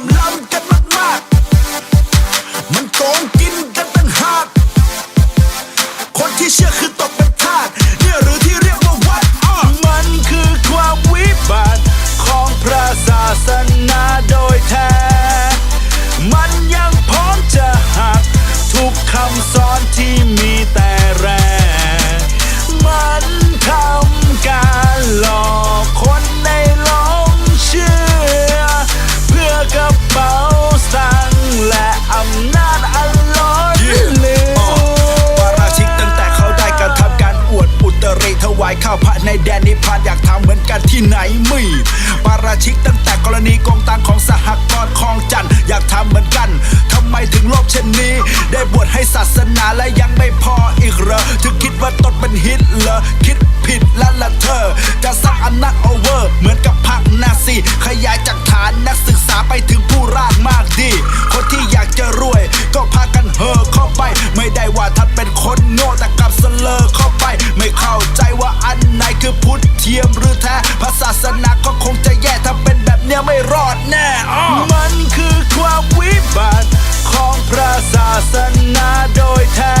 มล้ำกันมากๆ มันโกงกินกันตั้งหากคนที่เชื่อคือตกเป็นทาสเนี่ยหรือที่เรียกว่าวัดมันคือความวิบัติของพระศาสนาายข้าวพระในแดนนิพพานอยากทำเหมือนกันที่ไหนมีปาราชิกตั้งแต่กรณีโกงตังของสหกรณ์คลองจันทร์อยากทำเหมือนกันทำไมถึงโลภเช่นนี้ ได้บวชให้ศาสนาและยังไม่พออีกเหรอถึงคิดว่าตนเป็นฮิตเลอคิดผิดแล้วละเธอ จะสร้างอำนาจโอเวอร์ เหมือนกับพรรคนาซีขยายจากฐานนักศึกษาไปถึงผู้ร่างมากดี คนที่อยากจะรวย ก็พากันเฮอเข้าไป ไม่ได้ว่าท่านเป็นคน เนี่ยไม่รอดแน่มันคือความวิบัติของพระศาสนาโดยแท้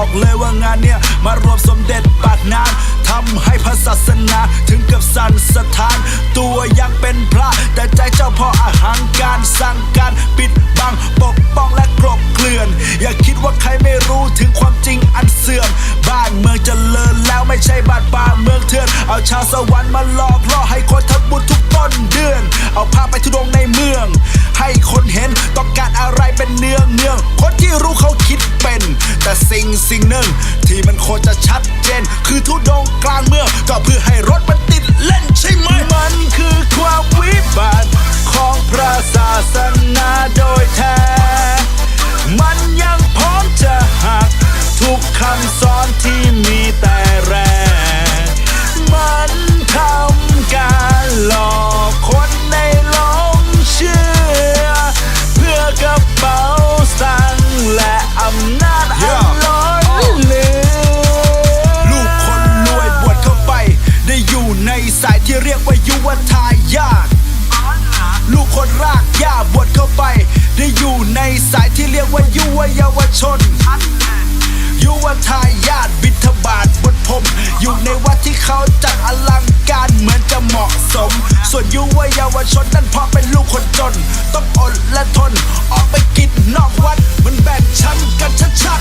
บอกเลยว่างานเนี้ยมารวมสมเด็จปากน้ำทำให้พระศาสนาถึงกับสั่นสถาน ตัวยังเป็นพระ แต่ใจเจ้าพ่ออาหังการสั่งการปิดบังปกป้องและกลบเกลื่อน อย่าคิดว่าใครไม่รู้ถึงความจริงอันเสื่อม บ้านเมืองเจริญแล้วไม่ใช่บานป่าเมืองเถื่อน เอาชาวสวรรค์มาหลอกล่อให้คนทำบุญทุกต สิ่งสิ่งหนึ่ง ที่มันโคตรจะชัดเจน คือทุดงกลางเมืองก็เพื่อให้รถมันติดเล่นใช่ไหมมันคือ ชน ยุวทายาทบิทบาทบทพรมอยู่ในวัดที่เขาจัดอลังการเหมือนจะเหมาะสม ส่วนยุวเยาวชนนั่นพอเป็นลูกคนจน ต้องอดและทน ออกไปกินนอกวัด มันแบ่งชั้นกันชัด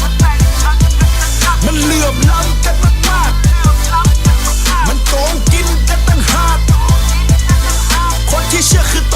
ๆมันเหลื่อมล้ำกันมากๆมันโกงกินกันตั้งหากคนที่เชื่อคือ